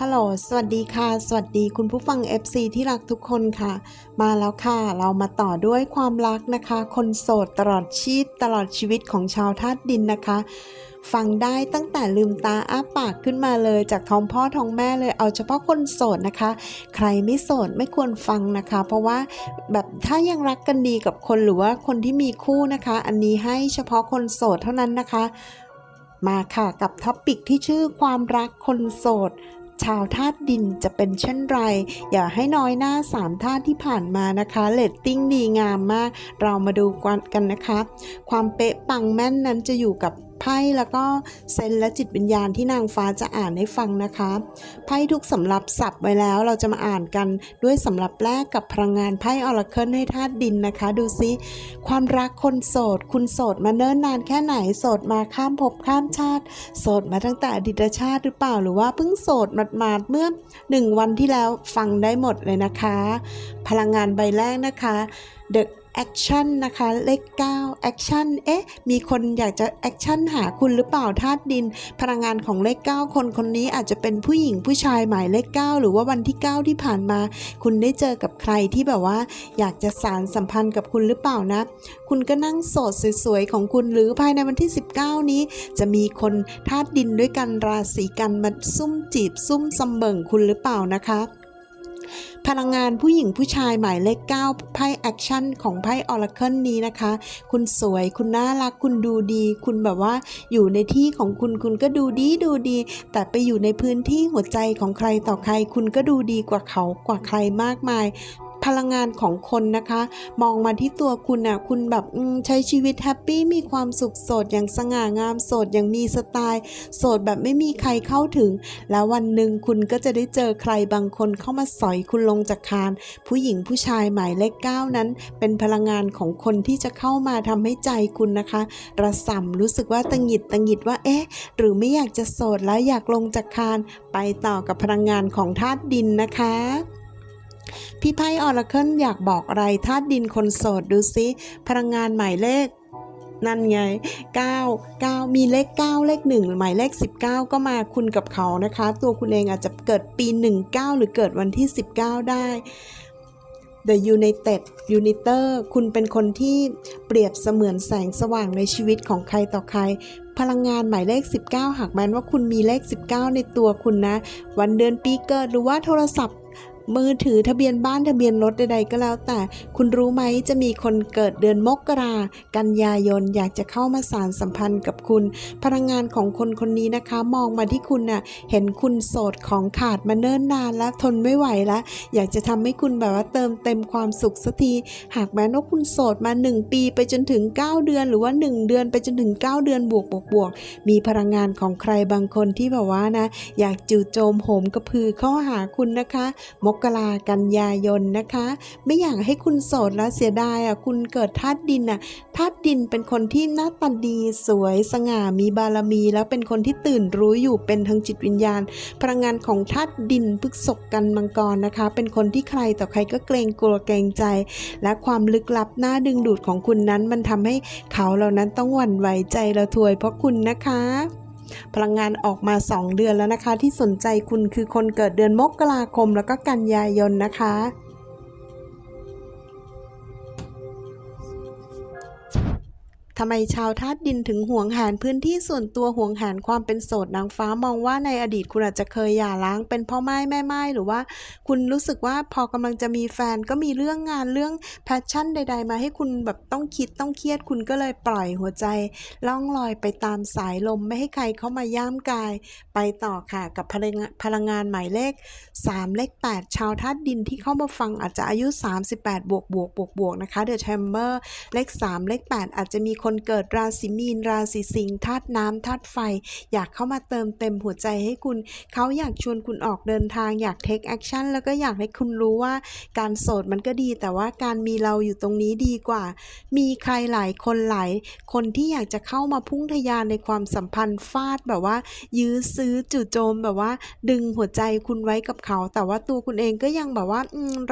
ฮัลโหล สวัสดีค่ะ สวัสดีคุณผู้ฟัง FC ที่รักทุกคนค่ะ มาแล้วค่ะ เรามาต่อด้วยความรักนะคะ คนโสดตลอดชีพตลอดชีวิตของชาวธาตุดินนะคะ ฟังได้ตั้งแต่ลืมตาอ้าปากขึ้นมาเลย จากท้องพ่อท้องแม่เลย เอาเฉพาะคนโสดนะคะ ใครไม่โสดไม่ควรฟังนะคะ เพราะว่าแบบถ้ายังรักกันดีกับคนหรือว่าคนที่มีคู่นะคะ อันนี้ให้เฉพาะคนโสดเท่านั้นนะคะมาค่ะกับท็อปิกที่ชื่อความรักคนโสด ชาวธาตุดินจะเป็นเช่นไร อย่าให้น้อยหน้าสามธาตุที่ผ่านมานะคะเลตติ้งดีงามมาก เรามาดูกันนะคะ ความเป๊ะปังแม่นนั้นจะอยู่กับ พ่ แล้วก็เซนและจิตวิญญาณที่นางฟ้าจะอ่านให้ฟังนะคะ ไพ่ทุกสำรับสับไว้แล้วเราจะมาอ่านกันด้วยสำรับแรกกับพลังงานไพ่ออราเคิลให้ธาตุดินนะคะ ดูซิความรักคนโสด คุณโสดมาเนิ่นนานแค่ไหนโสดมาข้ามภพข้ามชาติ โสดมาตั้งแต่อดีตชาติหรือเปล่าหรือว่าเพิ่งโสดหมาดๆเมื่อหนึ่งวันที่แล้วฟังได้หมดเลยนะคะ พลังงานใบแรกนะคะ The Action นนะคะเลข9 Action เอ๊ะมีคนอยากจะ Action หาคุณหรือเปล่าธาตุดิน พลังงานของเลข 9 คนคนนี้อาจจะเป็นผู้หญิงผู้ชายหมายเลข 9 หรือว่าวันที่ 9 ที่ผ่านมา คุณได้เจอกับใครที่แบบว่า อยากจะสารสัมพันธ์กับคุณหรือเปล่านะ คุณก็นั่งโสดสวยๆของคุณหรือภายในวันที่ 19 นี้ จะมีคนธาตุดินด้วยกันราศีกันมาซุ่มจีบซุ่มซำเบิ่งคุณหรือเปล่านะคะ พลังงานผู้หญิงผู้ชายหมายเลข 9 ไพ่แอคชั่นของไพ่ออร์เคิลนี้นะคะ คุณสวยคุณน่ารักคุณดูดี คุณแบบว่าอยู่ในที่ของคุณคุณก็ดูดีดูดี แต่ไปอยู่ในพื้นที่หัวใจของใครต่อใคร คุณก็ดูดีกว่าเขากว่าใครมากมาย พลังงานของคนนะคะ มองมาที่ตัวคุณอะคุณแบบใช้ชีวิตแฮปปี้มีความสุขโสดอย่างสง่างามโสดอย่างมีสไตล์ โสดแบบไม่มีใครเข้าถึง แล้ววันหนึ่งคุณก็จะได้เจอใครบางคนเข้ามาสอยคุณลงจากคาน ผู้หญิงผู้ชายหมายเลขเก้านั้น เป็นพลังงานของคนที่จะเข้ามาทำให้ใจคุณนะคะ ระส่ำรู้สึกว่าตังหิดตังหิดว่าเอ๊ะ หรือไม่อยากจะโสดแล้วอยากลงจากคาน ไปต่อกับพลังงานของธาตุดินนะคะ พี่ไพ่ออร์เคิลอยากบอกอะไรธาตุดินคนโสดดูซิ พลังงานหมายเลข นั่นไง 9 9 มีเลข 9 เลข 1 หมายเลข 19 ก็มาคุณกับเขานะคะ ตัวคุณเองอาจจะเกิดปี 19 หรือเกิดวันที่ 19 ได้ The United Uniter คุณเป็นคนที่เปรียบเสมือนแสงสว่างในชีวิตของใครต่อใคร พลังงานหมายเลข 19 หากแม้นว่าคุณมีเลข 19 ในตัวคุณนะ วันเดือนปีเกิดหรือว่าโทรศัพท์ มือถือทะเบียนบ้านทะเบียนรถใดๆก็แล้ว แต่คุณรู้ไหมจะมีคนเกิดเดือนมกรากันยายนอยากจะเข้ามาสารสัมพันธ์กับคุณ พลังงานของคนคนนี้นะคะ มองมาที่คุณน่ะเห็นคุณโสดของขาดมาเนิ่นนานแล้วทนไม่ไหวแล้ว อยากจะทำให้คุณแบบว่าเติมเต็มความสุขสักที หากแม้ว่าคุณโสดมา 1 ปีไปจนถึง 9 เดือน หรือว่า 1 เดือนไปจนถึง 9 เดือนบวกบวกบวกมีพลังงานของใครบางคนที่แบบว่านะ อยากจู่โจมโหมกระพือเข้าหาคุณนะคะ มกกรากันยายนนะคะ ไม่อยากให้คุณโสดแล้วเสียดายอะคุณเกิดธาตุดินอะธาตุดินเป็นคนที่หน้าตาดีสวยสง่ามีบารมี แล้วเป็นคนที่ตื่นรู้อยู่เป็นทั้งจิตวิญญาณ พลังงานของธาตุดินพฤกษกกันมังกรนะคะ เป็นคนที่ใครต่อใครก็เกรงกลัวเกรงใจ และความลึกลับหน่าดึงดูดของคุณนั้นมันทำให้เขาเหล่านั้นต้องหวั่นไหวใจระทวยเพราะคุณนะคะ พลังงานออกมา 2 เดือนแล้วนะคะ ที่สนใจคุณคือคนเกิดเดือนมกราคมแล้วก็กันยายนนะคะ ทำไมชาวธาตุดินถึงห่วงแหนพื้นที่ส่วนตัวห่วงแหนความเป็นโสดนางฟ้ามองว่าในอดีตคุณอาจจะเคยหย่าร้าง เป็นพ่อไม้แม่ไม้หรือว่า คุณรู้สึกว่าพอกำลังจะมีแฟนก็มีเรื่องงานเรื่องแพชชั่นใด ๆ มาให้คุณแบบต้องคิดต้องเครียดคุณก็เลยปล่อยหัวใจ ล่องลอยไปตามสายลมไม่ให้ใครเข้ามาย่ามกาย ไปต่อค่ะกับพลังงานพลังงานหมายเลข 3 เลข 8 ชาวธาตุดินที่เข้ามาฟังอาจจะอายุ 38 บวกบวกบวกบวกนะคะเดอะแชมเบอร์เลข 3 เลข 8 อาจจะมีคนคนเกิดราศีมีน ราศีสิงห์ธาตุน้ำธาตุไฟ อยากเข้ามาเติมเต็มหัวใจให้คุณ เขาอยากชวนคุณออกเดินทาง อยากเทคแอคชั่นแล้วก็อยากให้คุณรู้ว่าการโสดมันก็ดี แต่ว่าการมีเราอยู่ตรงนี้ดีกว่า มีใครหลายคนหลายคนที่อยากจะเข้ามาพุ่งทะยานในความสัมพันธ์ฟาดแบบว่า ยื้อซื้อจู่โจมแบบว่า ดึงหัวใจคุณไว้กับเขา แต่ว่าตัวคุณเองก็ยังแบบว่า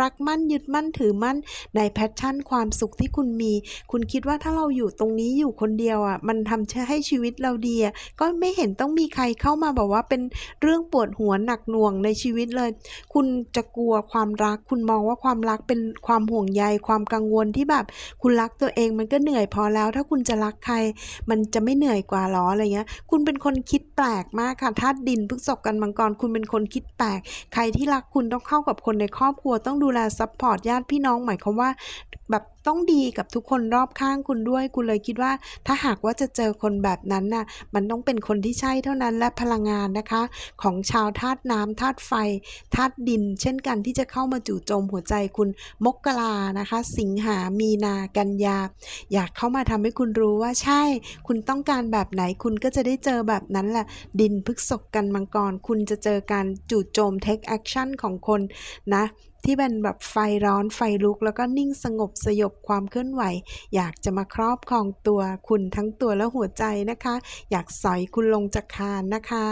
รักมั่นยึดมั่นถือมั่นในแพชชั่นความสุขที่คุณมี คุณคิดว่าถ้าเราอยู่ตรงนี้นี้อยู่คนเดียวอะ มันทำให้ชีวิตเราดีอะก็ไม่เห็นต้องมีใครเข้ามาบอกว่าเป็นเรื่องปวดหัวหนักหน่วงในชีวิตเลย คุณจะกลัวความรัก คุณมองว่าความรักเป็นความห่วงใยความกังวลที่แบบ คุณรักตัวเองมันก็เหนื่อยพอแล้ว ถ้าคุณจะรักใคร มันจะไม่เหนื่อยกว่าหรออะไรเงี้ย คุณเป็นคนคิดแปลกมากค่ะธาตุดินพฤษกันมังกรคุณเป็นคนคิดแปลก ใครที่รักคุณต้องเข้ากับคนในครอบครัวต้องดูแลซัพพอร์ตญาติพี่น้องหมายความว่าแบบ ต้องดีกับทุกคนรอบข้างคุณด้วยคุณเลยคิดว่า ถ้าหากว่าจะเจอคนแบบนั้นน่ะมันต้องเป็นคนที่ใช่เท่านั้นและพลังงานนะคะ ของชาวธาตุน้ำธาตุไฟธาตุดิน เช่นกันที่จะเข้ามาจู่โจมหัวใจคุณมกรานะคะ สิงหามีนากันยา อยากเข้ามาทำให้คุณรู้ว่าใช่ คุณต้องการแบบไหนคุณก็จะได้เจอแบบนั้นแหละดินพฤกษกกันมังกร คุณจะเจอการจู่โจม take action ของคนนะ ที่เป็นแบบไฟร้อนไฟลุก แล้วก็นิ่งสงบสยบความเคลื่อนไหว อยากจะมาครอบครองตัวคุณทั้งตัวและหัวใจนะคะ อยากสอยคุณลงจากคานนะคะ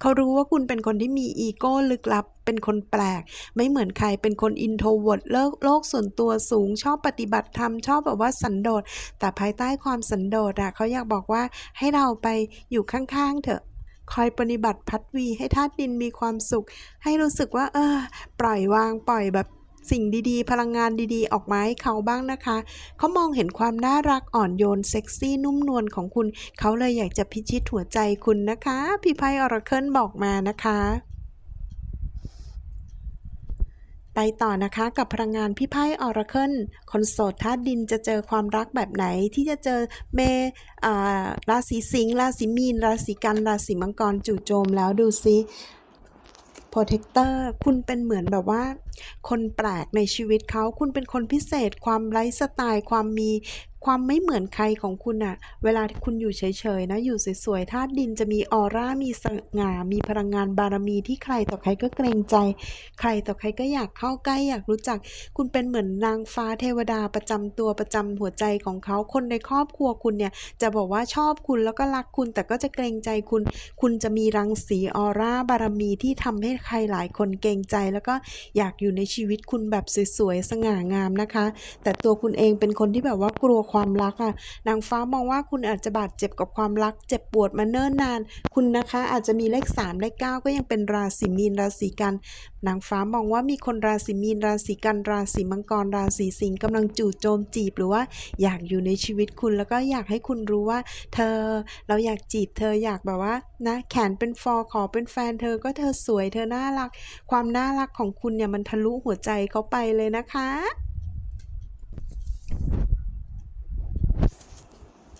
เขารู้ว่าคุณเป็นคนที่มีอีโก้ลึกลับ เป็นคนแปลก ไม่เหมือนใคร เป็นคนอินโทรเวิร์ดเลิกโลกส่วนตัวสูง ชอบปฏิบัติธรรม ชอบแบบว่าสันโดษ แต่ภายใต้ความสันโดษอะเขาอยากบอกว่าให้เราไปอยู่ข้างๆเถอะ คอยปฏิบัติพัดวีให้ธาตุดินมีความสุข ให้รู้สึกว่า เออ ปล่อยวางปล่อยแบบสิ่งดีๆ พลังงานดีๆ ออกมาให้เขาบ้างนะคะ เขามองเห็นความน่ารักอ่อนโยน เซ็กซี่นุ่มนวลของคุณ เขาเลยอยากจะพิชิตหัวใจคุณนะคะ พี่ไพ่ออร์เคิลบอกมานะคะ ไปต่อนะคะกับพลังงานพี่ไพ่ออร์เคิลคนโสดธาตุดินจะเจอความรักแบบไหนที่จะเจอเมอ่าราศีสิงห์ราศีมีน ราศีกัน ราศีมังกรจู่โจมแล้วดูซิโปรเทคเตอร์คุณเป็นเหมือนแบบว่า คนแปลกในชีวิตเขาคุณเป็นคนพิเศษ ความไร้สไตล์ ความมี ความไม่เหมือนใครของคุณอะเวลาที่คุณอยู่เฉยๆนะ อยู่สวยๆธาตุดินจะมีออร่า มีสง่า มีพลังงานบารมีที่ใครต่อใครก็เกรงใจ ใครต่อใครก็อยากเข้าใกล้อยากรู้จัก คุณเป็นเหมือนนางฟ้าเทวดาประจำตัวประจำหัวใจของเขา คนในครอบครัวคุณเนี่ยจะบอกว่าชอบคุณแล้วก็รักคุณ แต่ก็จะเกรงใจคุณ คุณจะมีรังสีออร่าบารมีที่ทำให้ใครหลายคนเกรงใจ แล้วก็อยากอยู่ในชีวิตคุณแบบสวยๆ สง่างามนะคะ แต่ตัวคุณเองเป็นคนที่แบบว่ากลัวความรักอะนางฟ้ามองว่าคุณอาจจะบาดเจ็บกับความรัก เจ็บปวดมาเนิ่นนาน คุณนะคะอาจจะมีเลข 3 เลข 9 ก็ยังเป็นราศีมีนราศีกันนางฟ้ามองว่ามีคนราศีมีนราศีกันราศีมังกรราศีสิงห์กำลังจู่โจมจีบหรือว่าอยากอยู่ในชีวิตคุณแล้วก็อยากให้คุณรู้ว่า เธอเราอยากจีบเธออยากแบบว่านะแขนเป็นฟอขอเป็นแฟนเธอก็เธอสวยเธอน่ารัก ความน่ารักของคุณเนี่ยมันทะลุหัวใจเขาไปเลยนะคะ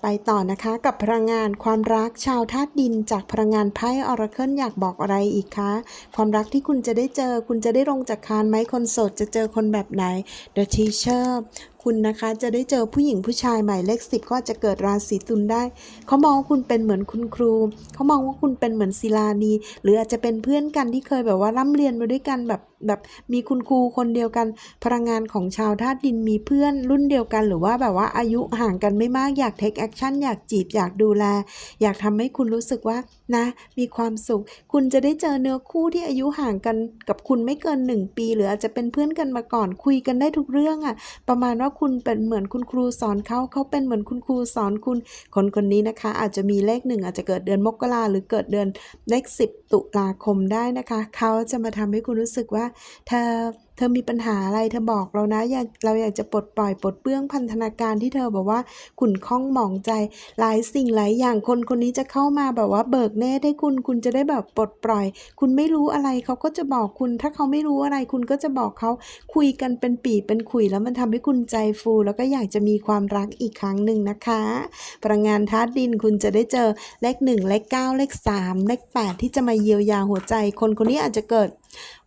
ไปต่อนะคะกับพลังงานความรักชาวธาตุดิน จากพลังงานไพ่ออราเคิลอยากบอกอะไรอีกคะ ความรักที่คุณจะได้เจอ คุณจะได้ลงจากคานไหมคนโสดจะเจอคนแบบไหน The Teacher คุณนะคะจะได้เจอผู้หญิงผู้ชายหมายเลขสิบก็จะเกิดราศีตุลได้ เขามองว่าคุณเป็นเหมือนคุณครู เขามองว่าคุณเป็นเหมือนศิลานีหรืออาจจะเป็นเพื่อนกันที่เคยแบบว่าร่ำเรียนมาด้วยกันแบบแบบมีคุณครูคนเดียวกัน พลังงานของชาวธาตุดินมีเพื่อนรุ่นเดียวกัน หรือว่าแบบว่าอายุห่างกันไม่มากอยากเทคแอคชั่น อยากจีบอยากดูแล อยากทำให้คุณรู้สึกว่านะ มีความสุข คุณจะได้เจอเนื้อคู่ที่อายุห่างกันกับคุณไม่เกินหนึ่งปี หรืออาจจะเป็นเพื่อนกันมาก่อนคุยกันได้ทุกเรื่องอะประมาณว่าคุณเป็นเหมือนคุณครูสอนเขาเขาเป็นเหมือนคุณครูสอนคุณ คนคนนี้นะคะ อาจจะมีเลขหนึ่งอาจจะเกิดเดือนมกราหรือเกิดเดือนเลขสิบตุลาคมได้นะคะ เขาจะมาทำให้คุณรู้สึกว่าเธอเธอมีปัญหาอะไรเธอบอกเรานะอยากเราอยากจะปลดปล่อยปลดเปลื้องพันธนาการที่เธอบอกว่าขุ่นข้องหมองใจหลายสิ่งหลายอย่างคนคนนี้จะเข้ามาแบบว่าเบิกเนตให้คุณคุณจะได้แบบปลดปล่อย คุณไม่รู้อะไรเขาก็จะบอกคุณ ถ้าเขาไม่รู้อะไรคุณก็จะบอกเขาคุยกันเป็นปีเป็นขุยแล้วมันทำให้คุณใจฟู แล้วก็อยากจะมีความรักอีกครั้งหนึ่งนะคะพลังงานธาตุดินคุณจะได้เจอเลขหนึ่งเลขเก้าเลขสามเลขแปดที่จะมาเยียวยาหัวใจ คนคนนี้อาจจะเกิด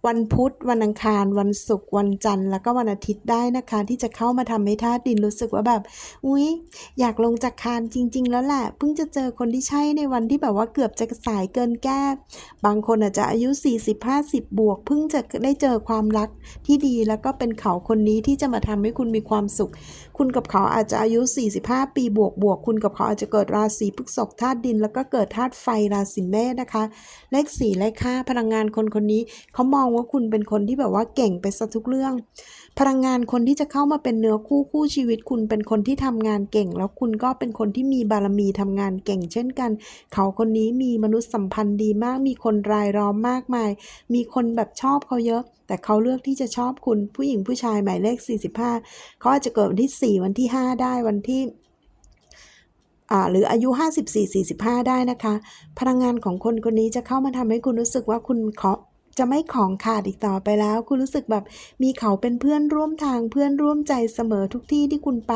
วันพุธ วันอังคาร วันศุกร์วันจันทร์แล้วก็วันอาทิตย์ได้นะคะ ที่จะเข้ามาทำให้ธาตุดินรู้สึกว่าแบบ อุ๊ย อยากลงจากคานจริง ๆ แล้วแหละเพิ่งจะเจอคนที่ใช่ในวันที่แบบว่าเกือบจะสายเกินแก้ บางคนอาจจะอายุ 40-50 บวก เพิ่งจะได้เจอความรักที่ดีแล้วก็เป็นเขาคนนี้ที่จะมาทำให้คุณมีความสุข คุณกับเขาอาจจะอายุ 45 ปีบวกบวกคุณกับเขาอาจจะเกิดราศีพฤษภธาตุดิน แล้วก็เกิดธาตุไฟราศีเมษนะคะ เลขสี่เลขห้าพลังงานคนคนนี้เขามองว่าคุณเป็นคนที่แบบว่าเก่งไปซะทุกเรื่อง พลังงานคนที่จะเข้ามาเป็นเนื้อคู่คู่ชีวิต คุณเป็นคนที่ทำงานเก่ง แล้วคุณก็เป็นคนที่มีบารมีทำงานเก่ง เช่นกัน เขาคนนี้มีมนุษยสัมพันธ์ดีมาก มีคนรายล้อมมากมาย มีคนแบบชอบเขาเยอะ แต่เขาเลือกที่จะชอบคุณผู้หญิงผู้ชายหมายเลข 45เขาอาจจะเกิดวันที่ 4 วันที่ 5 ได้วันที่อ่าหรืออายุ 54-45 ได้นะคะ พลังงานของคนคนนี้จะเข้ามาทำให้คุณรู้สึกว่าคุณเขอ จะไม่ของขาดอีกต่อไปแล้ว คุณรู้สึกแบบมีเขาเป็นเพื่อนร่วมทางเพื่อนร่วมใจเสมอทุกที่ที่คุณไป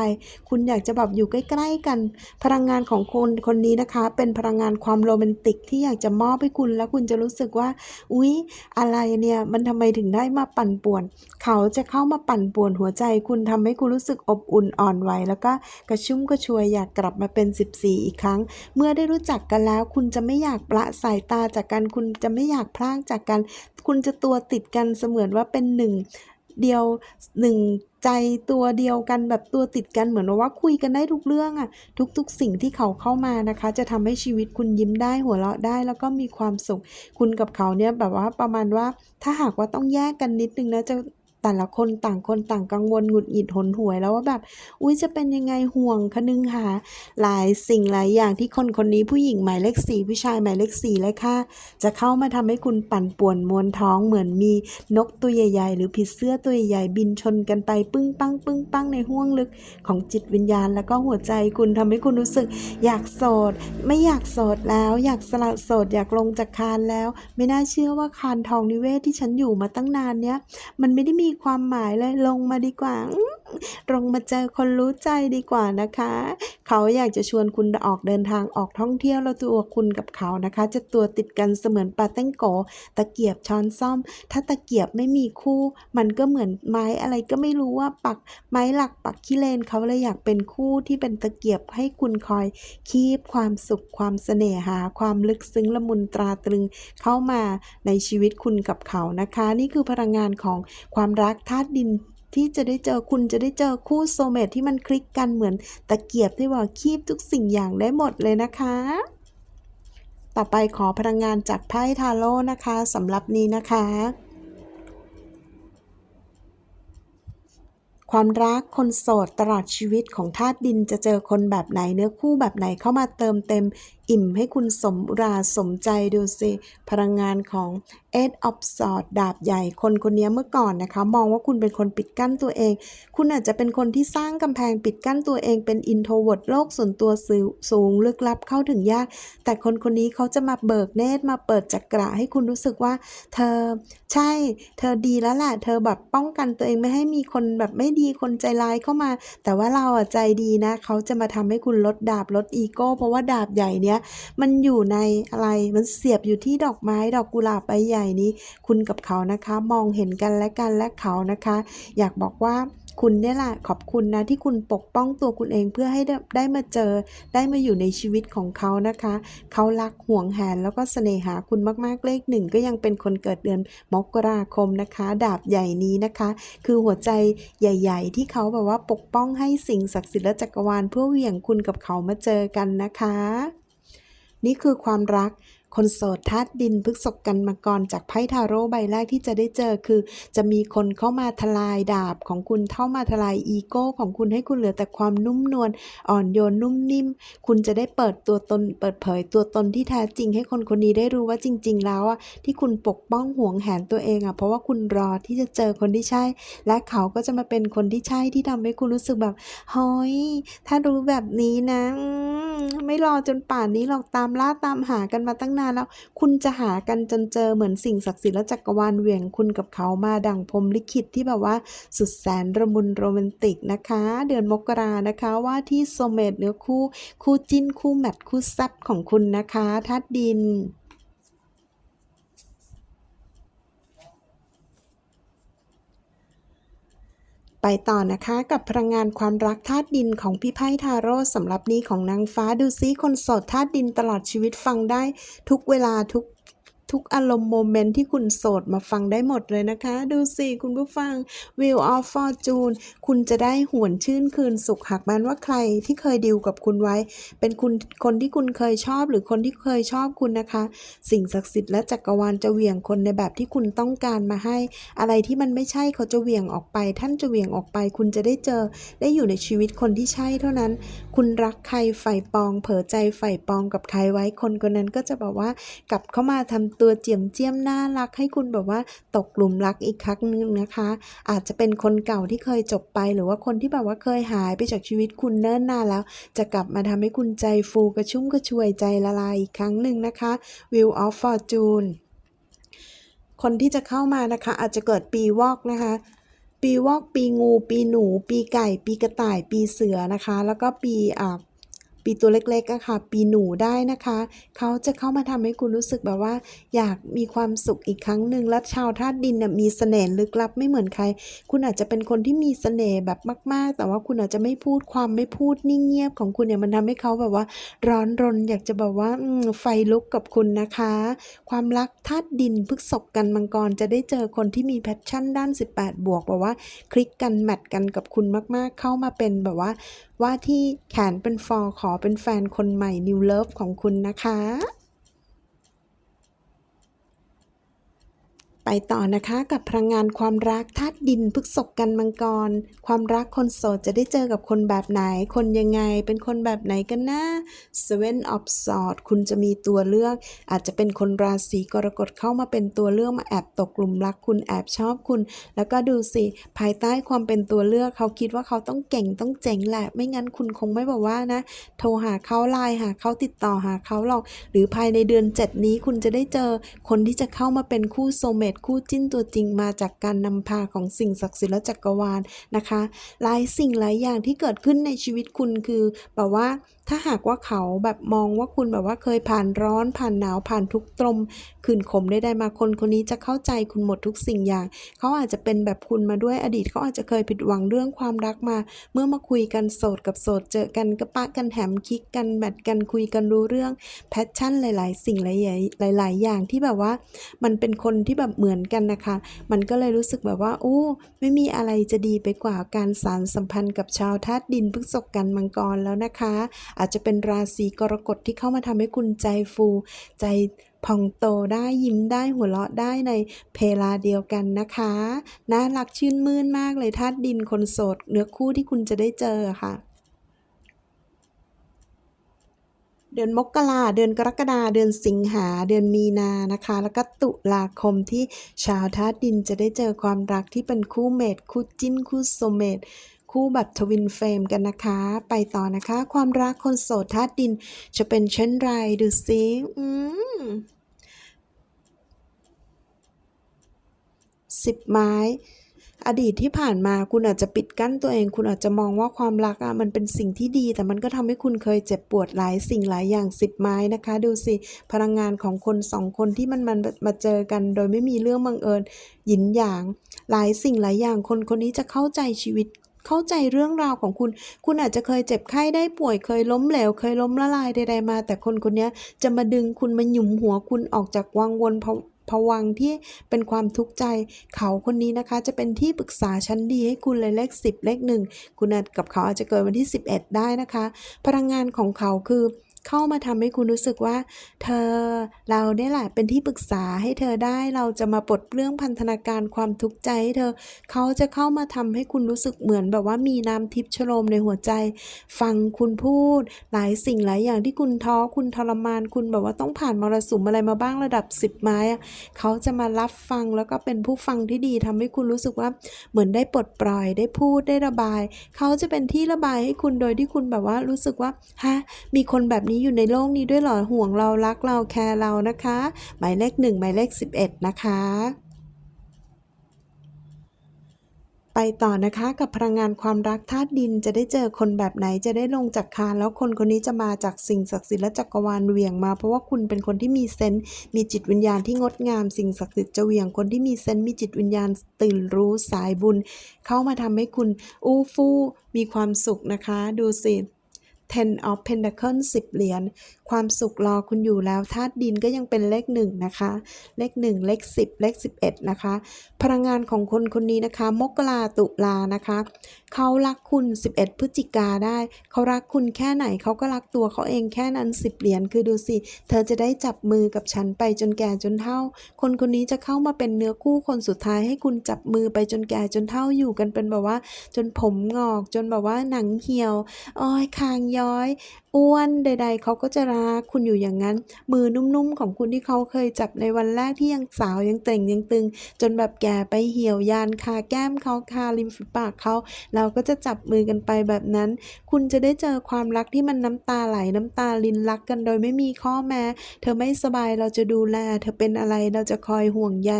คุณอยากจะแบบอยู่ใกล้ ๆกัน พลังงานของคนคนนี้นะคะ เป็นพลังงานความโรแมนติกที่อยากจะมอบให้คุณแล้วคุณจะรู้สึกว่า อุ๊ย อะไรเนี่ยมันทำไมถึงได้มาปั่นป่วน เขาจะเข้ามาปั่นป่วนหัวใจ คุณทำให้คุณรู้สึกอบอุ่นอ่อนไหวแล้วก็กระชุ่มกระชวยอยากกลับมาเป็น 14 อีกครั้ง เมื่อได้รู้จักกันแล้ว คุณจะไม่อยากละสายตาจากกันคุณจะไม่อยากพลากจากกันคุณจะตัวติดกันเสมือนว่าเป็นหนึ่งเดียวหนึ่งใจตัวเดียวกันแบบตัวติดกันเหมือนว่าคุยกันได้ทุกเรื่องอะทุกๆสิ่งที่เขาเข้ามานะคะ จะทำให้ชีวิตคุณยิ้มได้หัวเราะได้ แล้วก็มีความสุข คุณกับเขาเนี่ยแบบว่าประมาณว่าถ้าหากว่าต้องแยกกันนิดนึงนะจะ แต่ละคนต่างคนต่างกังวลหงุดหงิดหนหวยแล้วว่าแบบ อุ้ยจะเป็นยังไงห่วงคะนึงหาหลายสิ่งหลายอย่างที่คนคนนี้ผู้หญิงหมายเลขสี่ผู้ชายหมายเลขสี่เลยค่ะ จะเข้ามาทำให้คุณปั่นป่วนมวนท้องเหมือนมีนกตัวใหญ่ ๆ หรือผีเสื้อตัวใหญ่บินชนกันไปปึ้งปังปึ้งปังในห้วงลึกของจิตวิญญาณ แล้วก็หัวใจคุณทำให้คุณรู้สึก อยากโสด ไม่อยากโสดแล้ว อยากสละโสดอยากลงจากคานแล้ว ไม่น่าเชื่อว่าคานทองนิเวศที่ฉันอยู่มาตั้งนานเนี้ยมันไม่ได้มีความหมายเลยลงมาดีกว่าลงมาเจอคนรู้ใจดีกว่านะคะ เขาอยากจะชวนคุณออกเดินทางออกท่องเที่ยวแล้วตัวคุณกับเขานะคะ จะตัวติดกันเสมือนปลาแต้งโก ตะเกียบช้อนซ่อม ถ้าตะเกียบไม่มีคู่ มันก็เหมือนไม้อะไรก็ไม่รู้ว่าปักไม้หลักปักขี้เลนเขาเลยอยากเป็นคู่ที่เป็นตะเกียบให้คุณคอยคีบความสุขความเสน่หา ความลึกซึ้งละมุนตราตรึงเข้ามาในชีวิตคุณกับเขานะคะ นี่คือพลังงานของความรักธาตุดินที่จะได้เจอคุณจะได้เจอคู่โซเมทที่มันคลิกกันเหมือนตะเกียบที่ว่าคีบทุกสิ่งอย่างได้หมดเลยนะคะ ต่อไปขอพลังงานจากไพ่ทาโร่นะคะสำหรับนี้นะคะ ความรักคนโสดตลอดชีวิตของธาตุดินจะเจอคนแบบไหนเนื้อคู่แบบไหนเข้ามาเติมเต็ม อิ่มให้คุณสมราสมใจดูสิพลังงานของ Eight of Swords ดาบใหญ่คนคนนี้เมื่อก่อนนะคะ มองว่าคุณเป็นคนปิดกั้นตัวเอง คุณอาจจะเป็นคนที่สร้างกำแพงปิดกั้นตัวเองเป็น introvert โลกส่วนตัวสูสูงลึกลับเข้าถึงยาก แต่คนคนนี้เขาจะมาเบิกเนตรมาเปิดจักระให้คุณรู้สึกว่า เธอใช่ เธอดีแล้วแหละเธอแบบป้องกันตัวเองไม่ให้มีคนแบบไม่ดีคนใจร้ายเข้ามา แต่ว่าเราอะใจดีนะ เขาจะมาทำให้คุณลดดาบลดอีโก้เพราะว่าดาบใหญ่เนี้ยมันอยู่ในอะไรมันเสียบอยู่ที่ดอกไม้ดอกกุหลาบใบใหญ่นี้ คุณกับเขานะคะ มองเห็นกันและกันและเขานะคะ อยากบอกว่าคุณเนี่ยแหละขอบคุณนะที่คุณปกป้องตัวคุณเองเพื่อให้ได้มาเจอ ได้มาอยู่ในชีวิตของเขานะคะ เขารักห่วงแหนแล้วก็เสน่หาคุณมากๆเลขหนึ่งก็ยังเป็นคนเกิดเดือนมกราคมนะคะ ดาบใหญ่นี้นะคะ คือหัวใจใหญ่ ๆ ที่เขาแบบว่าปกป้องให้สิ่งศักดิ์สิทธิ์และจักรวาลเพื่อเหวี่ยงคุณกับเขามาเจอกันนะคะ นี่คือความรัก คนโสดธาตุดินพฤกษกกันมากรจากไพ่ทาโร่ใบแรกที่จะได้เจอคือ จะมีคนเข้ามาทลายดาบของคุณเข้ามาทลายอีโก้ของคุณให้คุณเหลือแต่ความนุ่มนวลอ่อนโยนนุ่มนิ่ม คุณจะได้เปิดตัวตนเปิดเผยตัวตนที่แท้จริง ให้คนคนนี้ได้รู้ว่าจริง ๆ แล้วอะที่คุณปกป้องห่วงแหนตัวเองอะเพราะว่าคุณรอที่จะเจอคนที่ใช่ และเขาก็จะมาเป็นคนที่ใช่ที่ทำให้คุณรู้สึกแบบเฮ้ยถ้ารู้แบบนี้นะ ไม่รอจนป่านนี้หรอกตามล่าตามหากันมาตั้งนานแล้ว คุณจะหากันจนเจอเหมือนสิ่งศักดิ์สิทธิ์และจักรวาลเหวี่ยงคุณกับเขามาดั่งพรมลิขิตที่แบบว่าสุดแสนระมุนโรแมนติกนะคะ เดือนมกรานะคะว่าที่โซเมตเนื้อคู่ คู่จิ้นคู่แมทคู่แซบของคุณนะคะทัดดิน ไปต่อนะคะกับพลังงานความรักธาตุดินของพี่ไพ่ทาโร่สำหรับนี้ของนางฟ้าดูซิคนโสดธาตุดินตลอดชีวิตฟังได้ทุกเวลาทุก ทุกอารมณ์โมเมนต์ที่คุณโสดมาฟังได้หมดเลยนะคะ ดูสิคุณผู้ฟัง Wheel of Fortune คุณจะได้หวนชื่นคืนสุขหากแม้นว่าใครที่เคยดีลกับคุณไว้ เป็นคุณคนที่คุณเคยชอบหรือคนที่เคยชอบคุณนะคะ สิ่งศักดิ์สิทธิ์และจักรวาลจะเหวี่ยงคนในแบบที่คุณต้องการมาให้ อะไรที่มันไม่ใช่เขาจะเหวี่ยงออกไป ท่านจะเหวี่ยงออกไป คุณจะได้เจอได้อยู่ในชีวิตคนที่ใช่เท่านั้น คุณรักใครใฝ่ปอง เผลอใจใฝ่ปองกับใครไว้คนคนนั้นก็จะแบบว่ากลับเข้ามาทำตัวเจียมเจียมน่ารักให้คุณแบบว่าตกหลุมรักอีกครั้งหนึงนะคะ อาจจะเป็นคนเก่าที่เคยจบไปหรือว่าคนที่แบบว่าเคยหายไปจากชีวิตคุณเนิ่นนานแล้ว จะกลับมาทำให้คุณใจฟูกระชุ่มกระชวยใจละลายอีกครั้งหนึ่งนะคะ Wheel of Fortune คนที่จะเข้ามานะคะ อาจจะเกิดปีวอกนะคะปีวอกปีงู ปีหนู ปีไก่ ปีกระต่าย ปีเสือนะคะ แล้วก็ปีอ่า ปีตัวเล็กๆอะค่ะ ปีหนูได้นะคะ เขาจะเข้ามาทำให้คุณรู้สึกแบบว่า อยากมีความสุขอีกครั้งหนึ่งและชาวธาตุดินน่ะมีเสน่ห์ลึกลับไม่เหมือนใคร คุณอาจจะเป็นคนที่มีเสน่ห์แบบมาก ๆ แต่ว่าคุณอาจจะไม่พูดความไม่พูดนิ่งเงียบของคุณเนี่ยมันทำให้เขาแบบว่า ร้อนรนอยากจะแบบว่าไฟลุกกับคุณนะคะ ความรักธาตุดินพฤกษบกันมังกรจะได้เจอคนที่มีแพชชั่นด้าน 18 บวกแบบว่า คลิกกันแมทกันกับคุณมากๆ เข้ามาเป็นแบบว่า ว่าที่แขนเป็นฟอร์ขอเป็นแฟนคนใหม่ New Love ของคุณนะคะ ไปต่อนะคะกับพลังงานความรักธาตุดินพฤกษบกันมังกร ความรักคนโสดจะได้เจอกับคนแบบไหน คนยังไง เป็นคนแบบไหนกันนะ Seven of Swords คุณจะมีตัวเลือก อาจจะเป็นคนราศีกรกฎเข้ามาเป็นตัวเลือกมาแอบตกหลุมรักคุณแอบชอบคุณ แล้วก็ดูสิ ภายใต้ความเป็นตัวเลือกเขาคิดว่าเขาต้องเก่งต้องเจ๋งแหละ ไม่งั้นคุณคงไม่บอกว่านะ โทรหาเขาไลน์หาเขาติดต่อหาเขาหรอกหรือภายในเดือน 7 นี้คุณจะได้เจอคนที่จะเข้ามาเป็นคู่โซเมตคู่จิ้นตัวจริงมาจากการนำพาของสิ่งศักดิ์สิทธิ์และจักรวาลนะคะ หลายสิ่งหลายอย่างที่เกิดขึ้นในชีวิตคุณคือแบบว่าถ้าหากว่าเขาแบบมองว่าคุณแบบว่าเคยผ่านร้อนผ่านหนาวผ่านทุกข์ตรมขื่นขมได้ๆมาคนคนนี้จะเข้าใจคุณหมดทุกสิ่งอย่าง เขาอาจจะเป็นแบบคุณมาด้วยอดีตเขาอาจจะเคยผิดหวังเรื่องความรักมา เมื่อมาคุยกันโสดกับโสดเจอกันก็ปะกันแถมคิกกันแมทกันคุยกันรู้เรื่องแพชชั่นหลาย ๆ สิ่งหลายๆหลาย ๆ อย่างที่แบบว่า มันเป็นคนที่แบบเหมือนมือนกันนะคะ มันก็เลยรู้สึกแบบว่าโอ้ไม่มีอะไรจะดีไปกว่าการสารสัมพันธ์กับชาวธาตุดินพฤษภกันมังกรแล้วนะคะ อาจจะเป็นราศีกรกฎที่เข้ามาทำให้คุณใจฟูใจพองโตได้ยิ้มได้หัวเราะได้ในเพลาเดียวกันนะคะน่ารักชื่นมื่นมากเลยธาตุดินคนโสดเนื้อคู่ที่คุณจะได้เจอค่ะ เดือนมกราเดือนกรกฎาเดือนสิงหาเดือนมีนานะคะ แล้วก็ตุลาคมที่ชาวธาตุดินจะได้เจอความรักที่เป็นคู่เมทคู่จิ้นคู่โซเมทคู่แบบทวินเฟรมกันนะคะ ไปต่อนะคะ ความรักคนโสดธาตุดินจะเป็นเช่นไรดูสิอืมสิบไม้ อดีตที่ผ่านมาคุณอาจจะปิดกั้นตัวเอง คุณอาจจะมองว่าความรักอะมันเป็นสิ่งที่ดี แต่มันก็ทำให้คุณเคยเจ็บปวดหลายสิ่งหลายอย่างสิบไม้นะคะ ดูสิพลังงานของคนสองคนที่มันมันมาเจอกัน โดยไม่มีเรื่องบังเอิญหยินหยาง หลายสิ่งหลายอย่างคนคนนี้จะเข้าใจชีวิตเข้าใจเรื่องราวของคุณ คุณอาจจะเคยเจ็บไข้ได้ป่วย เคยล้มเหลว เคยล้มละลายใดๆมา แต่คนคนนี้จะมาดึงคุณมาหยุมหัวคุณออกจากวังวน ผวังที่เป็นความทุกข์ใจ เขาคนนี้นะคะ จะเป็นที่ปรึกษาชั้นดีให้คุณเลยเลข 10 เลขหนึ่งคุณอาจกับเขาอาจจะเกิดวันที่ 11 ได้นะคะ พลังงานของเขาคือ เข้ามาทำให้คุณรู้สึกว่า เธอเราเนี่ยแหละเป็นที่ปรึกษาให้เธอได้เราจะมาปลดเรื่องพันธนาการความทุกข์ใจให้เธอ เขาจะเข้ามาทำให้คุณรู้สึกเหมือนแบบว่ามีน้ำทิพย์ชโลมในหัวใจ ฟังคุณพูด หลายสิ่งหลายอย่างที่คุณท้อคุณทรมานคุณแบบว่าต้องผ่านมรสุมอะไรมาบ้างระดับ 10 ไม้อะเขาจะมารับฟังแล้วก็เป็นผู้ฟังที่ดีทำให้คุณรู้สึกว่าเหมือนได้ปลดปล่อยได้พูดได้ระบาย เขาจะเป็นที่ระบายให้คุณโดยที่คุณแบบว่ารู้สึกว่าฮะมีคนแบบนี้อยู่ในโลกนี้ด้วยหรอห่วงเรารักเราแคร์เรานะคะ หมายเลขหนึ่งหมายเลข 11 นะคะ ไปต่อนะคะกับพลังงานความรักธาตุดินจะได้เจอคนแบบไหนจะได้ลงจากคานแล้วคนคนนี้จะมาจากสิ่งศักดิ์สิทธิ์และจักรวาลเหวี่ยงมา เพราะว่าคุณเป็นคนที่มีเซนส์มีจิตวิญญาณที่งดงาม สิ่งศักดิ์สิทธิ์จะเหวี่ยงคนที่มีเซนส์มีจิตวิญญาณตื่นรู้สายบุญ เข้ามาทำให้คุณอู้ฟู่มีความสุขนะคะ ดูสิ Ten of Pentacles 10 เหรียญ ความสุขรอคุณอยู่แล้วธาตุดินก็ยังเป็นเลขหนึ่งนะคะ เลขหนึ่งเลขสิบเลขสิบเอ็ดนะคะ พลังงานของคนคนนี้นะคะ มกราตุลานะคะ เขารักคุณ 11 พฤศจิกาได้ เขารักคุณแค่ไหนเขาก็รักตัวเขาเองแค่นั้น 10 เหรียญคือดูสิ เธอจะได้จับมือกับฉันไปจนแก่จนเท่า คนคนนี้จะเข้ามาเป็นเนื้อคู่คนสุดท้ายให้คุณจับมือไปจนแก่จนเท่าอยู่กันเป็นแบบว่า จนผมงอกจนแบบว่าหนังเหี่ยวอ้อยคางย้อยอ้วนใด ๆ เขาก็จะรักคุณอยู่อย่างนั้น มือนุ่มๆของคุณที่เขาเคยจับในวันแรกที่ยังสาวยังเต่งยังตึง จนแบบแก่ไปเหี่ยวยานคาแก้มเขาคาริมฝีปากเขาเราก็จะจับมือกันไปแบบนั้น คุณจะได้เจอความรักที่มันน้ำตาไหลน้ำตาลินรักกันโดยไม่มีข้อแม้ เธอไม่สบายเราจะดูแล เธอเป็นอะไรเราจะคอยห่วงใย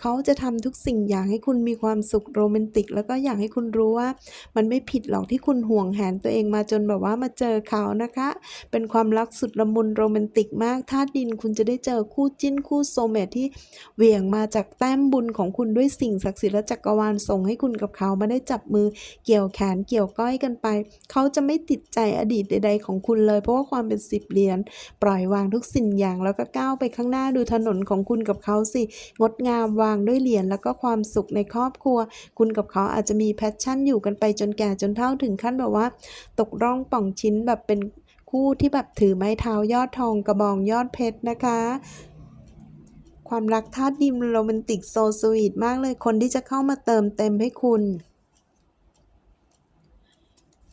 เขาจะทำทุกสิ่งอย่างให้คุณมีความสุขโรแมนติก แล้วก็อยากให้คุณรู้ว่า มันไม่ผิดหรอกที่คุณห่วงแหนตัวเองมาจนแบบว่ามาเจอเขานะคะเป็นความรักสุดละมุนโรแมนติกมากธาตุดินคุณจะได้เจอคู่จิ้นคู่โซเมทที่เหวี่ยงมาจากแต้มบุญของคุณด้วยสิ่งศักดิ์สิทธิ์และจักรวาลส่งให้คุณกับเขามาได้จับมือเกี่ยวแขนเกี่ยวก้อยกันไป เขาจะไม่ติดใจอดีตใด ๆ ของคุณเลย เพราะว่าความเป็นสิบเหรียญปล่อยวางทุกสิ่งอย่างแล้วก็ก้าวไปข้างหน้าดูถนนของคุณกับเขาสิ งดงามวางด้วยเหรียญแล้วก็ความสุขในครอบครัว คุณกับเขาอาจจะมีแพชชั่นอยู่กันไปจนแก่จนเฒ่าถึงขั้นแบบว่า ตกร่องป่องชิ้นแบบเป็น คู่ที่แบบถือไม้เท้ายอดทองกระบองยอดเพชรนะคะ ความรักธาตุดินโรแมนติกโซสวีทมากเลยคนที่จะเข้ามาเติมเต็มให้คุณ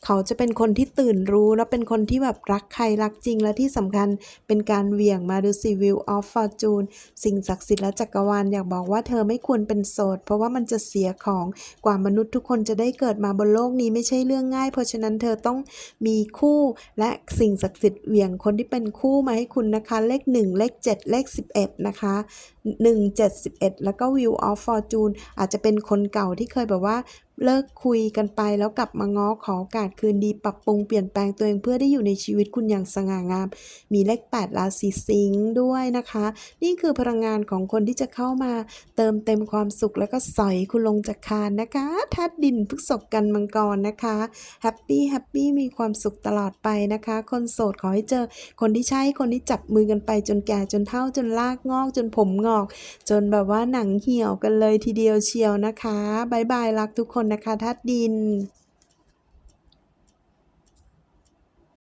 เขาจะเป็นคนที่ตื่นรู้และเป็นคนที่แบบรักใครรักจริงและที่สำคัญเป็นการเหวี่ยงมาดูสิวิวออฟฟอร์จูนสิ่งศักดิ์สิทธิ์และจักรวาลอยากบอกว่าเธอไม่ควรเป็นโสด เพราะว่ามันจะเสียของกว่ามนุษย์ทุกคนจะได้เกิดมาบนโลกนี้ไม่ใช่เรื่องง่าย เพราะฉะนั้นเธอต้องมีคู่และสิ่งศักดิ์สิทธิ์เหวี่ยงคนที่เป็นคู่มาให้คุณนะคะ เลข 1 เลข 7 เลข 11 นะคะ1 7 11 แล้วก็ View of Fortune อาจจะเป็นคนเก่าที่เคยแบบว่า เลิกคุยกันไปแล้วกลับมาง้อขอโอกาสคืนดีปรับปรุงเปลี่ยนแปลงตัวเองเพื่อได้อยู่ในชีวิตคุณอย่างสง่างาม มีเลข 8 ราศีสิงห์ด้วยนะคะ นี่คือพลังงานของคนที่จะเข้ามาเติมเต็มความสุขแล้วก็สอยคุณลงจากคานนะคะธาตุดินพฤษภกันมังกรนะคะแฮปปี้แฮปปี้มีความสุขตลอดไปนะคะ คนโสดขอให้เจอ คนที่ใช่คนที่จับมือกันไปจนแก่จนเฒ่าจนลากงอกจนผมงอก จนแบบว่าหนังเหี่ยวกันเลยทีเดียวเชียวนะคะบายบายรักทุกคนนะคะธาตุดิน